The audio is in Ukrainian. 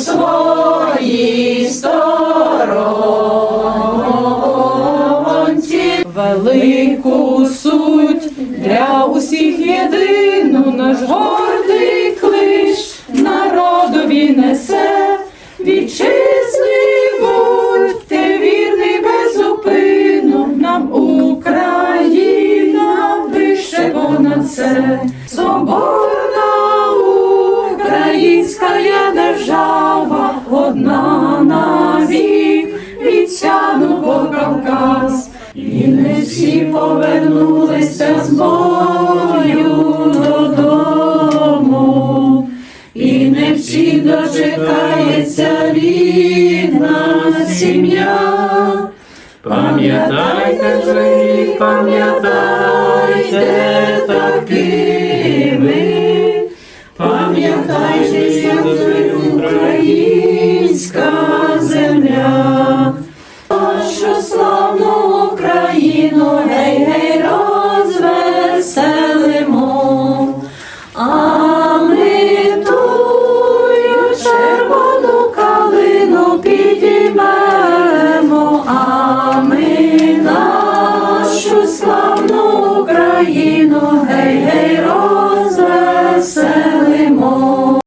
своїй сторонці. Велику суть для усіх єдину наш гордий клич народові несе. Вітчизни будьте вірний безупину, нам Україна вище понад все. Соборна українська держава, одна навік, від Сяну по Кавказ. І не всі повернулися з бою додому. І не всі дочекається рідна сім'я. Пам'ятайте же, і пам'ятайте такими, пам'ятайте, як це українська земля,